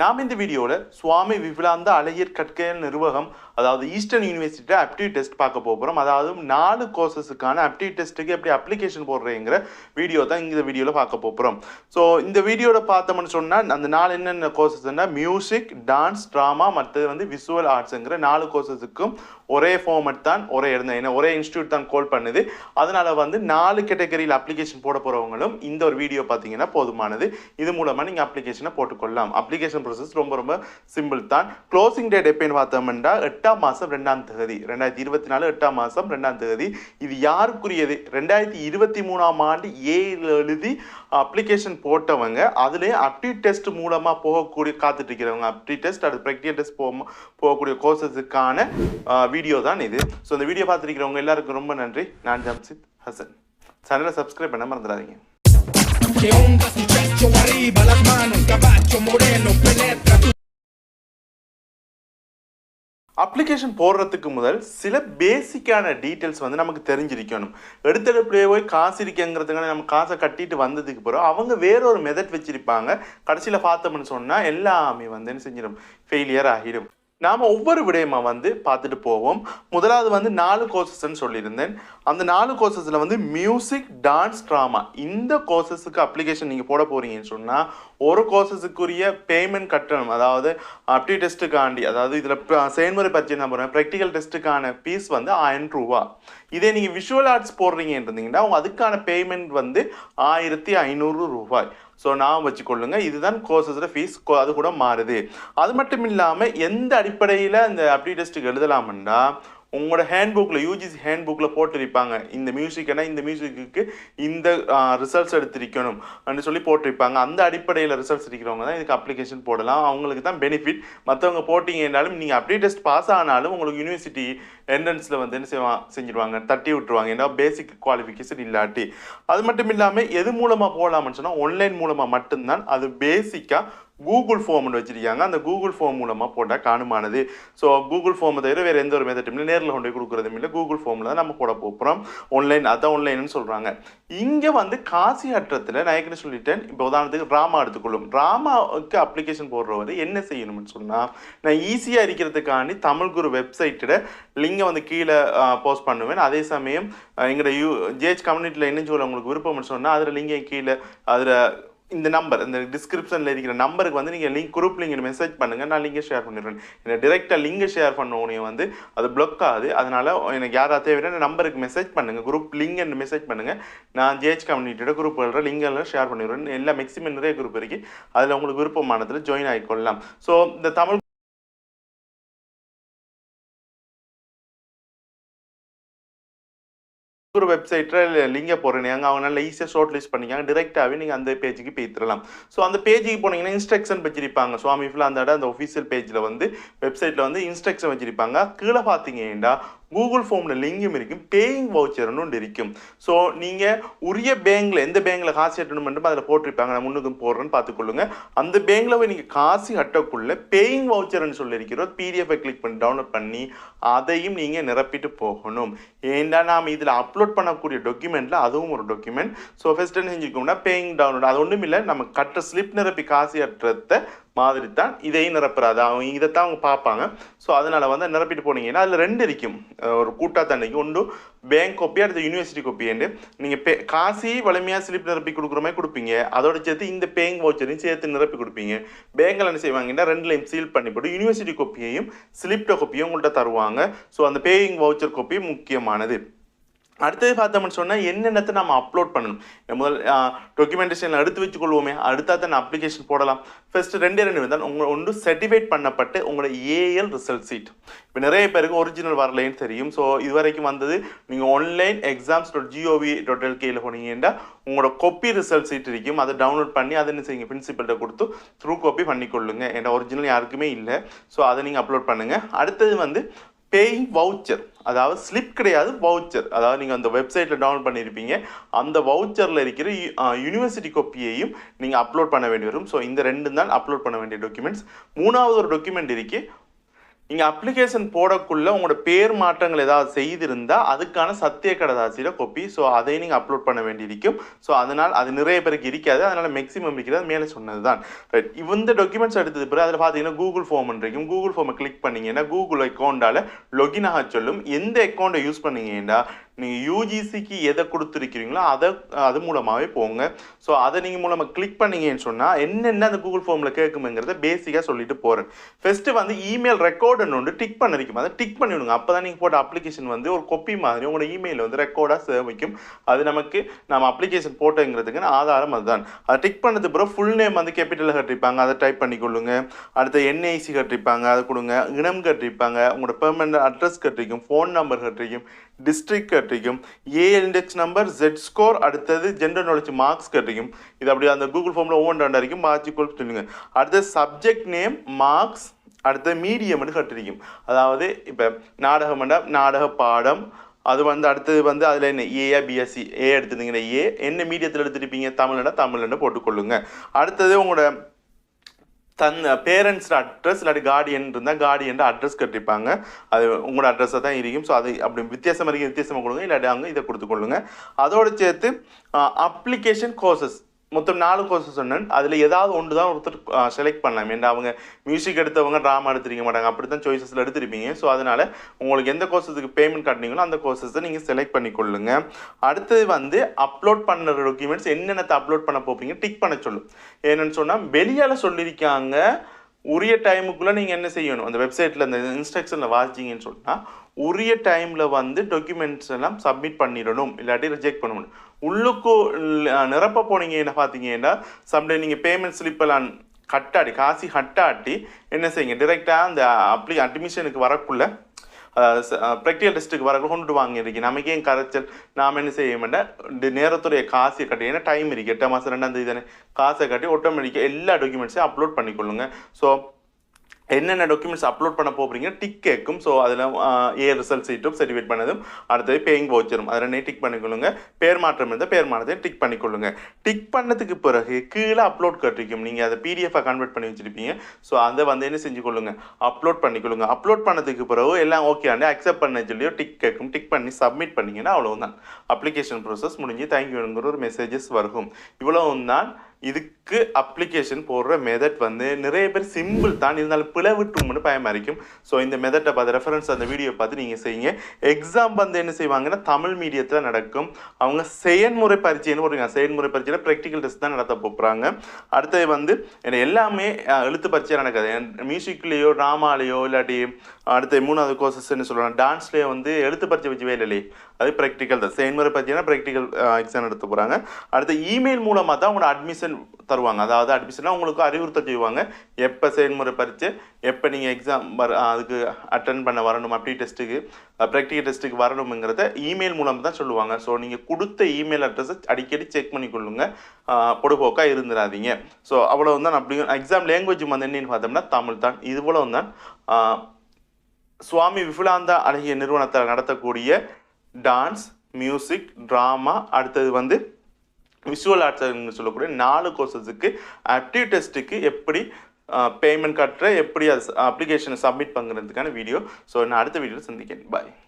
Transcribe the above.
நாம் இந்த வீடியோவில் சுவாமி விபுலாந்த அழகியர் கற்கையல் நிர்வாகம் அதாவது ஈஸ்டர்ன் யூனிவர்சிட்டியில் அப்டியூட் டெஸ்ட் பார்க்க போகிறோம் அதாவது நாலு கோர்சஸுக்கான அப்டியூட் டெஸ்ட்டுக்கு எப்படி அப்ளிகேஷன் போடுறேங்கிற வீடியோ தான் இந்த வீடியோவில் பார்க்க போகிறோம் ஸோ இந்த வீடியோவில் பார்த்தோம்னு சொன்னால் அந்த நாலு என்னென்ன கோர்சஸ்னால் மியூசிக் டான்ஸ் ட்ராமா மற்றது வந்து விசுவல் ஆர்ட்ஸுங்கிற நாலு கோர்சஸுக்கும் ஒரே ஃபார்மட் தான் ஒரே இருந்தேன் ஏன்னா ஒரே இன்ஸ்டியூட் தான் கால் பண்ணுது. அதனால் வந்து நாலு கேட்டகரியில் அப்ளிகேஷன் போட போகிறவங்களும் இந்த ஒரு வீடியோ பார்த்தீங்கன்னா போதுமானது. இது மூலமாக நீங்கள் அப்ளிகேஷனை போட்டுக்கொள்ளலாம். அப்ளிகேஷன் ப்ரொசஸ் ரொம்ப ரொம்ப சிம்பிள் தான். க்ளோசிங் டேட் எப்போன்னு பார்த்தோம்னா எட்டாம் மாதம் ரெண்டாம் தேதி. ரெண்டாயிரத்தி இருபத்தி நாலு எட்டாம் மாதம் ரெண்டாம் தேதி. இது யாருக்குரியது? ரெண்டாயிரத்தி இருபத்தி மூணாம் ஆண்டு ஏழு எழுதி அப்ளிகேஷன் போட்டவங்க அதுலேயே அப்டி டெஸ்ட் மூலமாக போகக்கூடிய காத்துட்டு இருக்கிறவங்க அப்டி டெஸ்ட் அது ப்ராக்டிகல் டெஸ்ட் போக போகக்கூடிய கோர்சஸுக்கான வீடியோ தான் இது. ஸோ இந்த வீடியோ பார்த்துருக்கிறவங்க எல்லாருக்கும் ரொம்ப நன்றி. நான் ஜம்சித் ஹசன். சேனலை சப்ஸ்கிரைப் பண்ண மறந்துடாதீங்க. Que onda sucesso arriba las manos, caballo moreno penetra tu application போடுறதுக்கு முதல் சில பேசிக்கான டீட்டெயில்ஸ் வந்து நமக்கு தெரிஞ்சிருக்கணும். எடுத்தெடுப்புலேயே போய் காசு இருக்கேங்கிறதுக்கான நம்ம காசை கட்டிட்டு வந்ததுக்கு பிறகு அவங்க வேற ஒரு மெதட் வச்சிருப்பாங்க. கடைசியில் பார்த்தோம்னு சொன்னால் எல்லாமே வந்து என்ன செஞ்சிடும் ஃபெயிலியர் ஆகிடும் நாம் ஒவ்வொரு விடயமா வந்து பார்த்துட்டு போவோம். முதலாவது வந்து நாலு கோர்சஸ்ன்னு சொல்லியிருந்தேன். அந்த நாலு கோர்சஸில் வந்து மியூசிக் டான்ஸ் ட்ராமா இந்த கோர்சஸுக்கு அப்ளிகேஷன் நீங்கள் போட போகிறீங்கன்னு சொன்னால் ஒரு கோர்சஸுக்குரிய பேமெண்ட் கட்டணம். அதாவது அப்டி டெஸ்ட்டுக்காண்டி அதாவது இதில் செயல்முறை பற்றி நான் போகிறேன் ப்ராக்டிக்கல் டெஸ்ட்டுக்கான ஃபீஸ் வந்து ஆயிரம் ரூபா. இதே நீங்கள் விஷுவல் ஆர்ட்ஸ் போடுறீங்கன்னு இருந்தீங்கன்னா அவங்க அதுக்கான பேமெண்ட் வந்து ஆயிரத்தி ஐநூறு ரூபாய். ஸோ நான் வச்சுக்கொள்ளுங்க. இதுதான் கோர்சஸோட ஃபீஸ் அது கூட மாறுது. அது மட்டும் இல்லாமல் எந்த அடிப்படையில் அந்த அப்டி டெஸ்ட்டுக்கு எழுதலாம்னா உங்களோட ஹேண்ட்புக்கில் யூஜிசி ஹேண்ட்புக்கில் போட்டிருப்பாங்க. இந்த மியூசிக்னா இந்த மியூசிக்கு இந்த ரிசல்ட்ஸ் எடுத்திருக்கணும் அப்படின்னு சொல்லி போட்டிருப்பாங்க. அந்த அடிப்படையில் ரிசல்ட்ஸ் இருக்கிறவங்க தான் இதுக்கு அப்ளிகேஷன் போடலாம். அவங்களுக்கு தான் பெனிஃபிட் மற்றவங்க போட்டிங்கன்னாலும் நீங்கள் அப்படியே டெஸ்ட் பாஸ் ஆனாலும் உங்களுக்கு யூனிவர்சிட்டி என்ட்ரன்ஸில் வந்து என்ன செய்வாங்க செஞ்சுருவாங்க. தட்டி விட்டுருவாங்க. ஏன்னா பேசிக் குவாலிஃபிகேஷன் இல்லாட்டி. அது மட்டும் இல்லாமல் எது மூலமாக போகலாம்னு சொன்னால் ஆன்லைன் மூலமாக மட்டும்தான். அது பேசிக்காக கூகுள் ஃபார்ம்னு வச்சிருக்காங்க. அந்த கூகுள் ஃபார்ம் மூலமாக போட்டால் காணுமானது. ஸோ கூகுள் ஃபார்மை தவிர வேறு எந்த ஒரு மெத்தட்டும் இல்லை. நேரில் கொண்டு போய் கொடுக்குறதும் இல்லை. கூகுள் ஃபார்மில் தான் நம்ம போட போகிறோம். ஆன்லைன் அதான் ஆன்லைன்னு சொல்கிறாங்க இங்கே வந்து காசி அற்றத்தில் நான் ஏற்கனவே சொல்லிட்டேன். இப்போ உதாரணத்துக்கு ட்ராமா எடுத்துக்கொள்ளும். ட்ராமாவுக்கு அப்ளிகேஷன் போடுறவர் என்ன செய்யணும்னு சொன்னால் நான் ஈஸியாக இருக்கிறதுக்காண்டி தமிழ் குரு வெப்சைட்டோட லிங்கை வந்து கீழே போஸ்ட் பண்ணுவேன். அதே சமயம் எங்களோட யூ ஜேஹெச் கம்யூனிட்டியில் என்ன சொல்ல உங்களுக்கு விருப்பம்னு சொன்னால் அதில் லிங்கை கீழே அதில் இந்த நம்பர் இந்த டிஸ்கிரிப்ஷனில் இருக்கிற நம்பருக்கு வந்து நீங்கள் லிங்க் குரூப் லிங்க் மெசேஜ் பண்ணுங்கள் நான் லிங்கை ஷேர் பண்ணிடுறேன். எனக்கு டிரெக்டாக லிங்கை ஷேர் பண்ண வந்து அது பிளாக் ஆகுது. அதனால் எனக்கு யாரா தேவையான நம்பருக்கு மெசேஜ் பண்ணுங்கள் குரூப் லிங்க் மெசேஜ் பண்ணுங்கள் நான் ஜேஹெச் கம்யூனிட்டியோட குரூப் எழுற லிங்க் எல்லாம் ஷேர் பண்ணிடுறேன். எல்லா மேக்ஸிமம் நிறைய குரூப் இருக்குது அதில் உங்களுக்கு விருப்பமானதில் ஜாயின் ஆகிக்கொள்ளலாம். ஸோ இந்த தமிழ் ஒரு வெப்சைட்டில் லிங்கை போடுறீங்க அங்கே அவங்க நல்லா ஈஸியாக ஷார்ட் லிஸ்ட் பண்ணிக்காங்க டிரெக்டாகவே நீங்கள் அந்த பேஜுக்கு போய்த்திரலாம் ஸோ அந்த பேஜுக்கு போனீங்கன்னா இன்ஸ்ட்ரக்ஷன் வச்சிருப்பாங்க. சுவாமி ஃபுல்லாக அந்த இடம் அந்த ஒஃபிஷியல் பேஜில் வந்து வெப்சைட்டில் வந்து இன்ஸ்ட்ரக்ஷன் வச்சிருப்பாங்க. கீழே பார்த்தீங்கன்னா கூகுள் ஃபார்மில் லிங்கும் இருக்கும் பேயிங் வவுச்சர்னு ஒன்று இருக்கும். ஸோ நீங்கள் உரிய பேங்கில் எந்த பேங்கில் காசு கட்டணும் அதில் போட்டிருப்பாங்க. நான் முன்னுக்கும் போடுறேன்னு பார்த்துக்கொள்ளுங்க. அந்த பேங்கில் போய் நீங்கள் காசு கட்டக்குள்ளே பேயிங் வவுச்சர்னு சொல்லியிருக்கிறோம். பிடிஎஃபை கிளிக் பண்ணி டவுன்லோட் பண்ணி அதையும் நீங்கள் நிரப்பிட்டு போகணும். ஏன்டா நாம் இதில் அப்லோட் பண்ணக்கூடிய டாக்குமெண்ட்டில் அதுவும் ஒரு டாக்குமெண்ட் ஸோ ஃபஸ்ட் என்ன செஞ்சுக்கோம்னா பேயிங் டவுன்லோட் அது ஒன்றும் இல்லை நம்ம கட்டுற ஸ்லிப் நிரப்பி காசு கட்டுறத மாதிரி தான் இதையும் நிரப்புறாது. அவங்க இதைத்தான் அவங்க பார்ப்பாங்க. ஸோ அதனால் வந்து நிரப்பிட்டு போனீங்கன்னா அதில் ரெண்டு இருக்கும். ஒரு கூட்டாத்தண்டைக்கு ஒன்று பேங்க் கோப்பி அடுத்த யூனிவர்சிட்டி கோப்பின்ட்டு நீங்கள் பே காசி வலிமையாக ஸ்லிப் நிரப்பி கொடுக்குற மாதிரி கொடுப்பீங்க. அதோட சேர்த்து இந்த பேங்க் வவுச்சரையும் சேர்த்து நிரப்பி கொடுப்பீங்க. பேங்கில் என்ன செய்வாங்கன்னா ரெண்டுலையும் சீல் பண்ணி போட்டு யூனிவர்சிட்டி கோப்பியையும் ஸ்லிப்ட கோப்பியும் உங்கள்கிட்ட தருவாங்க. ஸோ அந்த பேயிங் வவுச்சர் கோப்பி முக்கியமானது. அடுத்தது பார்த்தோம்னு சொன்னால் என்னென்னத்தை நம்ம அப்லோட் பண்ணணும்? முதல் டாக்குமெண்டேஷன் எடுத்து வச்சுக்கொள்வோமே. அடுத்தா தான் அப்ளிகேஷன் போடலாம். ஃபர்ஸ்ட் ரெண்டே ரெண்டு தான் உங்களை ஒன்று சர்டிஃபைட் பண்ணப்பட்டு உங்களோட ஏஎல் ரிசல்ட் சீட் இப்போ நிறைய பேருக்கு ஒரிஜினல் வரலைன்னு தெரியும். ஸோ இது வரைக்கும் வந்தது நீங்கள் online exams dot gov dot எல்கேயில் போனீங்கன்னா உங்களோட கொப்பி ரிசல்ட் சீட் இருக்கும். அதை டவுன்லோட் பண்ணி அதை என்ன செய்யுங்க பிரின்சிபல்கிட்ட கொடுத்து த்ரூ காப்பி பண்ணிக்கொள்ளுங்க. ஏன்னா ஒரிஜினல் யாருக்குமே இல்லை. ஸோ அதை நீங்கள் அப்லோட் பண்ணுங்கள் அடுத்தது வந்து பேயிங் வவுச்சர் அதாவது ஸ்லிப் கிடையாது வவுச்சர் அதாவது நீங்கள் அந்த வெப்சைட்டில் டவுன்லோட் பண்ணியிருப்பீங்க அந்த வவுச்சரில் இருக்கிற யூனிவர்சிட்டி காப்பியையும் நீங்கள் அப்லோட் பண்ண வேண்டி வரும். ஸோ இந்த ரெண்டு தான் அப்லோட் பண்ண வேண்டிய டாக்குமெண்ட்ஸ் மூணாவது ஒரு டாக்குமெண்ட் இருக்குது நீங்கள் அப்ளிகேஷன் போடக்குள்ள உங்களோட பேர் மாற்றங்கள் ஏதாவது செய்திருந்தால் அதுக்கான சத்திய கடதாசியில் கொப்பி ஸோ அதை நீங்கள் அப்லோட் பண்ண வேண்டியிருக்கும். ஸோ அதனால் அது நிறைய பேருக்கு இருக்காது. அதனால் மேக்ஸிமம் இருக்கிறது மேலே சொன்னது தான் ரைட் இந்த டாக்குமெண்ட்ஸ் எடுத்தது பிறகு அதில் பார்த்தீங்கன்னா கூகுள் ஃபார்ம் இருக்கும். கூகுள் ஃபார்மை கிளிக் பண்ணிங்கன்னா கூகுள் அக்கௌண்ட்டால் லொகின் ஆக சொல்லும். எந்த அக்கௌண்ட்டை யூஸ் பண்ணீங்கன்னா நீங்கள் யூஜிசிக்கு எதை கொடுத்துருக்கிறீங்களோ அதை அது மூலமாகவே போங்க. ஸோ அதை நீங்கள் மூலமாக கிளிக் பண்ணீங்கன்னு சொன்னால் என்னென்ன அந்த கூகுள் ஃபார்மில் கேட்குமேங்கிறத பேசிக்காக சொல்லிட்டு போகிறேன் ஃபஸ்ட்டு வந்து இமெயில் ரெக்கார்டுன்னு ஒன்று டிக் பண்ணிருக்கும் அதை டிக் பண்ணிவிடுங்க அப்போ தான் நீங்கள் போட்ட அப்ளிகேஷன் வந்து ஒரு கொப்பி மாதிரி உங்களோட இமெயில் வந்து ரெக்கார்டாக சேமிக்கும் அது நமக்கு நம்ம அப்ளிகேஷன் போட்டோங்கிறதுக்கு ஆதாரம் அதுதான். அதை டிக் பண்ணது பிறகு ஃபுல் நேம் வந்து கேபிட்டலில் கட்டிருப்பாங்க அதை டைப் பண்ணிக்கொள்ளுங்க. அடுத்து என்ஐசி கட்டிருப்பாங்க அதை கொடுங்க. இனம் கட்டிருப்பாங்க உங்களோட பெர்மனண்ட் அட்ரஸ் கட்டிருக்கும் ஃபோன் நம்பர் கட்டிருக்கும் district கட்டிருக்கும். A index number Z score அடுத்தது ஜென்ரல் நாலேஜ் மார்க்ஸ் கட்டிருக்கும். இது அப்படி அந்த கூகுள் ஃபார்மில் ஒவ்வொன்று வரைக்கும் மாற்றி சொல்லுங்க. அடுத்தது சப்ஜெக்ட் நேம் மார்க்ஸ் அடுத்த மீடியம்னு கட்டிருக்கும். அதாவது இப்போ நாடகம்னா நாடக பாடம் அது வந்து அடுத்தது வந்து அதில் என்ன? ஏயா பிஎஸ்சி ஏ எடுத்துருந்தீங்கன்னா ஏ என்ன மீடியத்தில் எடுத்துருப்பீங்க? தமிழ்னா தமிழ்னு போட்டுக்கொள்ளுங்க. அடுத்தது உங்களோட தன் பேரண்ட்ஸ் அட்ரஸ் இல்லாட்டி கார்டியன் இருந்தால் கார்டியன் அட்ரஸ் கட்டிருப்பாங்க அது உங்களோட அட்ரஸாக தான் இருக்கும். ஸோ அது அப்படி வித்தியாசமாக இருக்கு வித்தியாசமாக கொடுங்க. இல்லாட்டி அங்கே இதை கொடுத்துக்கொள்ளுங்க அதோடு சேர்த்து அப்ளிகேஷன் கோர்சஸ் மொத்தம் நாலு கோர்சஸ் சொன்னேன். அதில் ஏதாவது ஒன்று தான் ஒருத்தர் செலக்ட் பண்ணலாம். ஏன்னா அவங்க மியூசிக் எடுத்தவங்க ட்ராமா எடுத்துருக்க மாட்டாங்க. அப்படி தான் சாய்ஸஸில் எடுத்திருப்பீங்க. ஸோ அதனால் உங்களுக்கு எந்த கோர்சஸுக்கு பேமெண்ட் கட்டினீங்களோ அந்த கோர்சஸை நீங்கள் செலக்ட் பண்ணிக்கொள்ளுங்க அடுத்தது வந்து அப்லோட் பண்ண டாக்குமெண்ட்ஸ் என்னென்னத்தை அப்லோட் பண்ண போப்பீங்க டிக் பண்ண சொல்லும். என்னென்னு சொன்னால் வெளியால் சொல்லியிருக்காங்க உரிய டைமுக்குள்ளே நீங்கள் என்ன செய்யணும்? அந்த வெப்சைட்டில் அந்த இன்ஸ்ட்ரக்ஷனில் வாசிச்சிங்கன்னு சொன்னால் உரிய டைமில் வந்து டாக்குமெண்ட்ஸ் எல்லாம் சப்மிட் பண்ணிடணும். இல்லாட்டி ரிஜெக்ட் பண்ணணும் உள்ளுக்கு நிரப்ப போனீங்க என்ன பார்த்தீங்கன்னா சம்டே நீங்கள் பேமெண்ட் ஸ்லிப்பெல்லாம் கட்டாடி காசி கட்டாட்டி என்ன செய்யுங்க? டிரெக்டாக அந்த அப்ளி அட்மிஷனுக்கு வரக்குள்ளே ப்ராக்டிகல் டெஸ்ட்டுக்கு வர கொண்டு வாங்க இருக்கு நமக்கே என் கரைச்சல் நாம் என்ன செய்ய வேண்டாம் நேரத்துடைய காசை கட்டி ஏன்னா டைம் இருக்கு எட்டாம் மாதம் ரெண்டாம் தேதி தானே காசை கட்டி ஆட்டோமேட்டிக்காக எல்லா டாக்குமெண்ட்ஸையும் அப்லோட் பண்ணிக்கொள்ளுங்க ஸோ என்னென்ன டாக்குமெண்ட்ஸ் அப்லோட் பண்ண போகிறீங்க டிக் கேட்கும். ஸோ அதில் ஏ ரிசல்ட் சீட்டும் சர்டிஃபிகேட் பண்ணதும் அடுத்தது பேயிங் வவுச்சரும் அதை ரெண்டே டிக் பண்ணிக்கொள்ளுங்க. பேர் மாற்றம் இருந்தால் பேர் மாற்றத்தை டிக் பண்ணிக்கொள்ளுங்க. டிக் பண்ணதுக்கு பிறகு கீழே அப்லோட் கட்டிருக்கும். நீங்கள் அதை பிடிஎஃபாக கன்வெர்ட் பண்ணி வச்சுருப்பீங்க. ஸோ அதை வந்து என்ன செஞ்சு கொள்ளுங்க அப்லோட் பண்ணிக்கொள்ளுங்க. அப்லோட் பண்ணதுக்கு பிறகு எல்லாம் ஓகே ஆண்டு அக்செப்ட் பண்ண சொல்லியோ டிக் கேட்கும். டிக் பண்ணி சப்மிட் பண்ணிங்கன்னால் அவ்வளோ தான் அப்ளிகேஷன் ப்ரோசஸ் முடிஞ்சு தேங்க்யூங்கிற ஒரு மெசேஜஸ் வரும் இவ்வளவும் தான் இதுக்கு அப்ளிகேஷன் போடுற மெதட் வந்து நிறைய பேர் சிம்பிள் தான் இருந்தாலும் பிளவிட்டும்னு பயமா ஸோ இந்த மெதட்டை பார்த்து ரெஃபரன்ஸ் அந்த வீடியோ பார்த்து நீங்கள் செய்யுங்க. எக்ஸாம் வந்து என்ன செய்வாங்கன்னா தமிழ் மீடியத்தில் நடக்கும். அவங்க செயன்முறை பரீட்சைன்னு போடுங்க செயன்முறை பரீட்சையில் ப்ராக்டிக்கல் டெஸ்ட் தான் நடத்த போகிறாங்க அடுத்தது வந்து என்ன எல்லாமே எழுத்து பரீட்சை நடக்காது. மியூசிக்லேயோ ட்ராமாலேயோ இல்லாட்டி அடுத்த மூணாவது கோர்சஸ்ன்னு சொல்லுவாங்க டான்ஸ்லேயே வந்து எழுத்து பரீட்சை வச்சு வேலை இல்லையே. அது ப்ராக்டிக்கல் தான். செயல்முறை பார்த்தீங்கன்னா ப்ராக்டிக்கல் எக்ஸாம் எடுத்து போகிறாங்க அடுத்து இமெயில் மூலமாக தான் உங்களோட அட்மிஷன் தருவாங்க. அதாவது அட்மிஷனாக உங்களுக்கு அறிவுறுத்தல் செய்வாங்க. எப்போ செயல்முறை பறித்து எப்போ நீங்கள் எக்ஸாம் வர அதுக்கு அட்டன் பண்ண வரணும் அப்படி டெஸ்ட்டுக்கு ப்ராக்டிக்கல் டெஸ்ட்டுக்கு வரணுங்கிறத இமெயில் மூலம் தான் சொல்லுவாங்க. ஸோ நீங்கள் கொடுத்த இமெயில் அட்ரஸை அடிக்கடி செக் பண்ணி கொள்ளுங்கள் பொடுபோக்காக இருந்துடாதீங்க ஸோ அவ்வளோ தான். அப்படி எக்ஸாம் லேங்குவேஜ் வந்து என்னன்னு பார்த்தோம்னா தமிழ் தான். இது இவ்வளவு தான். சுவாமி விபுலாந்தா அழகிய நிறுவனத்தில் நடத்தக்கூடிய டான்ஸ் மியூசிக் ட்ராமா அடுத்தது வந்து விஷுவல் ஆர்ட்ஸ் சொல்லக்கூடிய நாலு கோர்சஸுக்கு ஆப்டிவ் டெஸ்ட்டுக்கு எப்படி பேமெண்ட் கட்டுற எப்படி அது அப்ளிகேஷனை சப்மிட் பண்ணுறதுக்கான வீடியோ ஸோ நான் அடுத்த வீடியோவில் சந்திக்கிறேன். பாய்